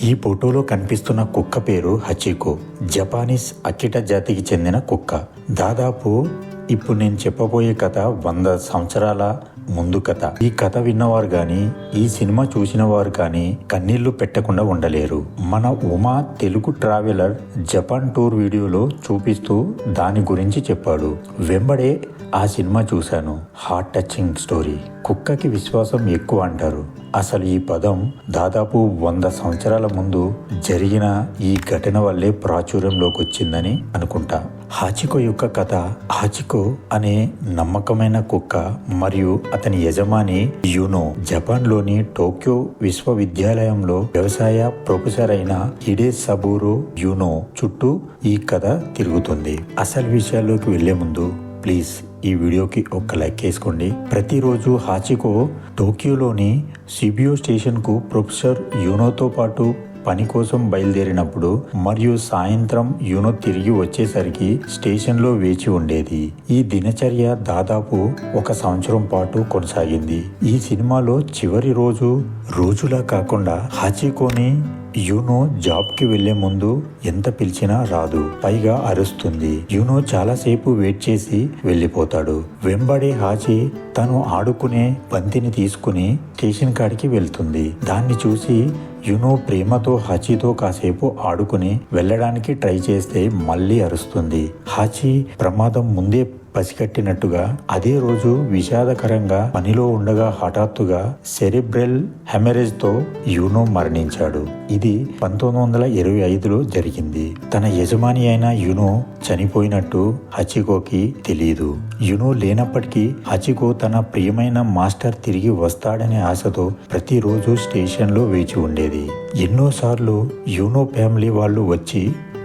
ఈ ఫోటోలో కనిపిస్తున్న కుక్క పేరు హచికో. జపానీస్ అకిట జాతికి చెందిన కుక్క. దాదాపు ఇప్పుడు నేను చెప్పబోయే కథ వంద సంవత్సరాల ముందు కథ. ఈ కథ విన్నవారు గాని ఈ సినిమా చూసిన వారు కానీ కన్నీళ్ళు పెట్టకుండా ఉండలేరు. మన Uma Telugu traveller Japan tour వీడియోలో చూపిస్తూ దాని గురించి చెప్పాడు. వెంబడే ఆ సినిమా చూశాను. Heart touching story. కుక్కకి విశ్వాసం ఎక్కువ అంటారు. అసలు ఈ పదం దాదాపు వంద సంవత్సరాల ముందు జరిగిన ఈ ఘటన వల్లే ప్రాచుర్యంలోకి వచ్చిందని అనుకుంటా. హాచికో యొక్క కథ హాచికో అనే నమ్మకమైన కుక్క మరియు అతని యజమాని యునో జపాన్లోని టోక్యో విశ్వవిద్యాలయంలో వ్యవసాయ ప్రొఫెసర్ అయిన హిడే సబూరో యునో చుట్టూ ఈ కథ తిరుగుతుంది. అసలు విషయాల్లోకి వెళ్ళే ముందు ప్లీజ్ ఈ వీడియోకి ఒక లైక్ వేసుకోండి. ప్రతిరోజు హాచికో టోక్యోలోని సిబియో స్టేషన్కు ప్రొఫెసర్ యూనోతో పాటు పని కోసం బయలుదేరినప్పుడు మరియు సాయంత్రం యూనో తిరిగి వచ్చేసరికి స్టేషన్లో వేచి ఉండేది. ఈ దినచర్య దాదాపు ఒక సంవత్సరం పాటు కొనసాగింది. ఈ సినిమాలో చివరి రోజు రోజులా కాకుండా హాచికోని యూనో జాబ్కి వెళ్ళే ముందు ఎంత పిలిచినా రాదు పైగా అరుస్తుంది. యూనో చాలాసేపు వెయిట్ చేసి వెళ్ళిపోతాడు వెంబడే హాచి తను ఆడుకునే బంతిని తీసుకుని స్టేషన్ కాడికి వెళ్తుంది. దాన్ని చూసి యునో ప్రేమతో హాచీతో కాసేపు ఆడుకుని వెళ్ళడానికి ట్రై చేస్తే మళ్ళీ అరుస్తుంది. హచి ప్రమాదం ముందే పసికట్టినట్టుగా అదే రోజు విషాదకరంగా పనిలో ఉండగా హఠాత్తుగా సెరిబ్రెల్ హెమరేజ్తో యూనో మరణించాడు. ఇది పంతొమ్మిది వందల ఇరవై ఐదులో జరిగింది. తన యజమాని అయిన యునో చనిపోయినట్టు హచికోకి తెలియదు యునో లేనప్పటికీ హచికో తన ప్రియమైన మాస్టర్ తిరిగి వస్తాడనే ఆశతో ప్రతిరోజు స్టేషన్లో వేచి ఉండేది. ఎన్నోసార్లు యూనో ఫ్యామిలీ వాళ్ళు వచ్చి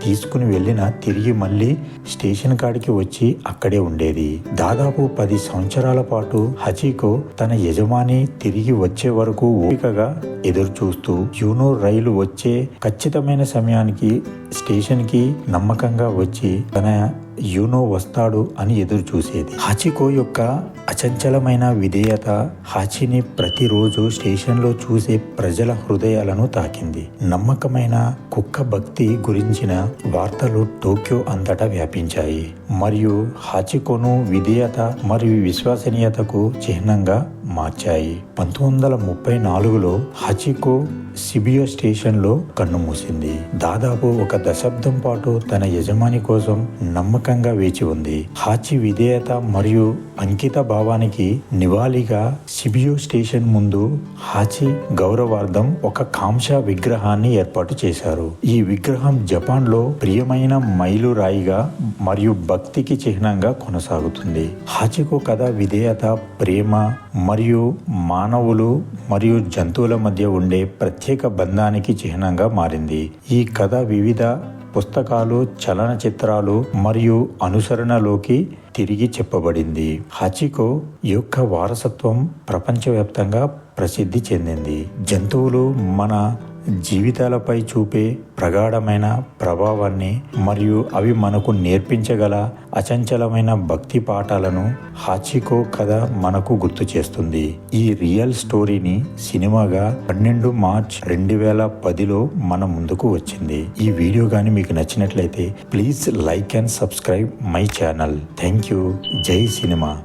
తీసుకుని వెళ్ళిన తిరిగి మళ్ళీ స్టేషన్ కాడికి వచ్చి అక్కడే ఉండేది. దాదాపు పది సంవత్సరాల పాటు హచికో తన యజమాని తిరిగి వచ్చే వరకు ఓపికగా ఎదురు చూస్తూ యూనో రైలు వచ్చే ఖచ్చితమైన సమయానికి స్టేషన్కి నమ్మకంగా వచ్చి తన యూనో వస్తాడు అని ఎదురు చూసేది హాచికో యొక్క అచంచలమైన విధేయత హాచిని ప్రతిరోజు స్టేషన్లో చూసే ప్రజల హృదయాలను తాకింది. నమ్మకమైన కుక్క భక్తి గురించిన వార్తలు టోక్యో అంతటా వ్యాపించాయి. మరియు హాచికోను విధేయత మరియు విశ్వసనీయతకు చిహ్నంగా మార్చాయి. పంతొమ్మిది వందల ముప్పై నాలుగులో హచికో సిబియో స్టేషన్లో కన్నుమూసింది దాదాపు ఒక దశాబ్దం పాటు తన యజమాని కోసం నమ్మకంగా వేచి ఉంది. హాచి విధేయత మరియు అంకిత భావానికి నివాళిగా సిబియో స్టేషన్ ముందు హాచి గౌరవార్థం ఒక కాంక్ష విగ్రహాన్ని ఏర్పాటు చేశారు. ఈ విగ్రహం జపాన్లో ప్రియమైన మైలురాయిగా మరియు భక్తికి చిహ్నంగా కొనసాగుతుంది. హాచికో కథ విధేయత ప్రేమ మరియు మానవులు మరియు జంతువుల మధ్య ఉండే ప్రత్యేక బంధానికి చిహ్నంగా మారింది. ఈ కథ వివిధ పుస్తకాలు చలనచిత్రాలు మరియు అనుసరణలోకి తిరిగి చెప్పబడింది. హచికో యొక్క వారసత్వం ప్రపంచవ్యాప్తంగా ప్రసిద్ధి చెందింది. జంతువులు మన జీవితాలపై చూపే ప్రగాఢమైన ప్రభావాన్ని మరియు అవి మనకు నేర్పించగల అచంచలమైన భక్తి పాఠాలను హాచికో కథ మనకు గుర్తు చేస్తుంది. ఈ రియల్ స్టోరీని సినిమాగా పన్నెండు మార్చ్ రెండు వేల పదిలో మన ముందుకు వచ్చింది. ఈ వీడియో కానీ మీకు నచ్చినట్లయితే please like and subscribe my channel. Thank you. జై సినిమా.